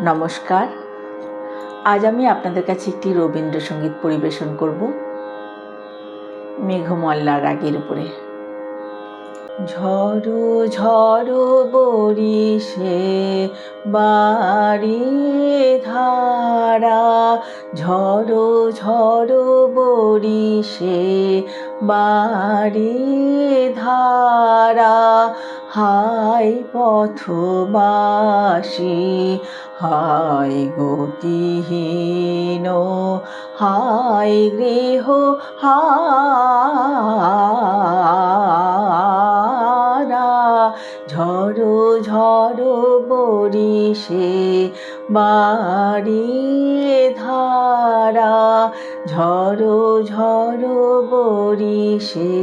নমস্কার। আজ আমি আপনাদের কাছে একটি রবীন্দ্রসঙ্গীত পরিবেশন করব। মেঘমল্লার রাগের উপরে। ঝড়ো ঝড়ো বরিশে বাড়ি ধারা। ঝড়ো ঝড়ো বরিশে বাড়ি ধারা। হাই পথবাসী, হাই গতিহীন, হাই গৃহ হারা বরিশে বাড়ি ধারা ঝড়ো ঝড়ো বরিশে।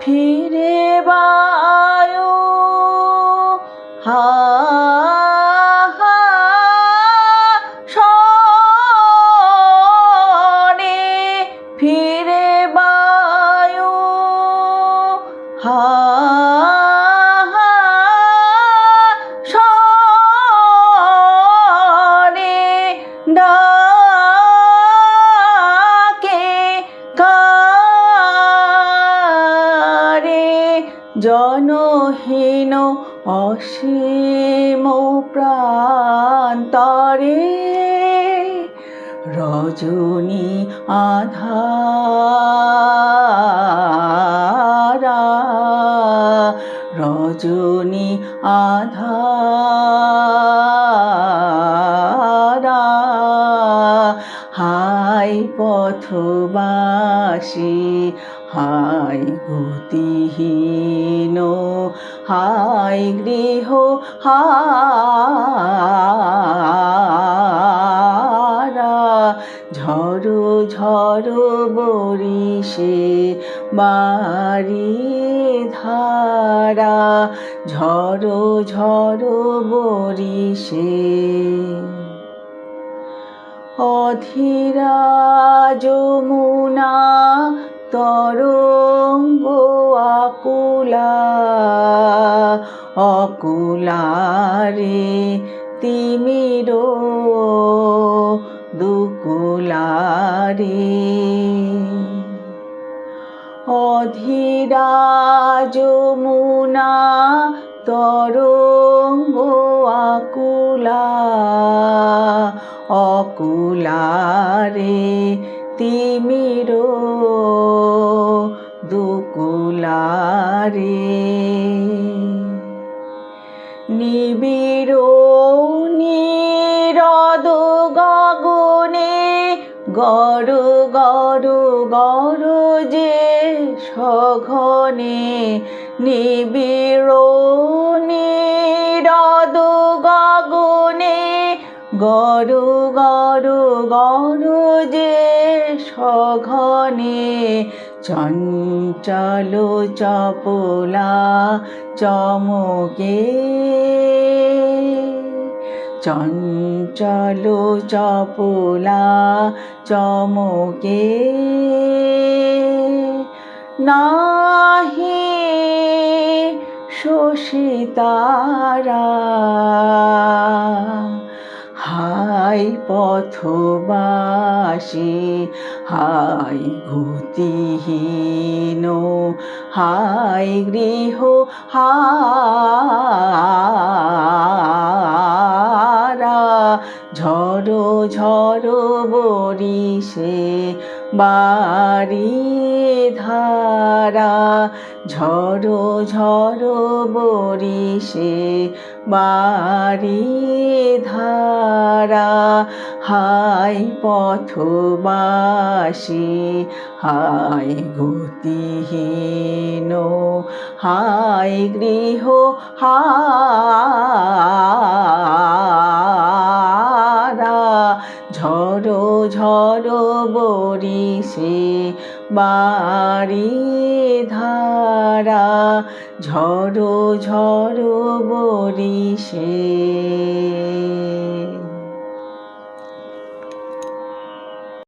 ফিরে বায়ু জনহীন অসীম প্রান্তরে রজনী আধারা রজনী আধারা হাই পথবাসী হাই গতিহীন, হাই গৃহ হারা ঝড়ো ঝড়ো বরিশে বাড়ি ধারা, ঝড়ো ঝড়ো বরিশে। অধীরা যমুনা তরঙ্গ আকুলা অকুলারে তিমির দুকুলারে অধীরা যমুনা তরঙ্গ আকুলা অকুলারে তিমির দুকুলারে নিবিড় নিরদ গগনে গড় গড় গড় যে সঘনে নিবিড় নিরদ গগনে গড় গড় গড় যে সঘনে চঞ্চল চপলা চমকে। চঞ্চল চপলা চমকে। নাহি শোষিতারা হাই পথবাসী হাই গতিহীন হাই গৃহ হারা ঝড়ো ঝড়ো বরিশে বাড়ি ধারা, ঝড়ো ঝড়ো বরিশে বাড়ি ধারা, হাই পথবাসী, হাই গতিহীন, হাই গৃহ, হারা, ঝড়ো ঝড়ো বরিশে বাড়ি ধারা ঝড়ো ঝড়ো বরিশে।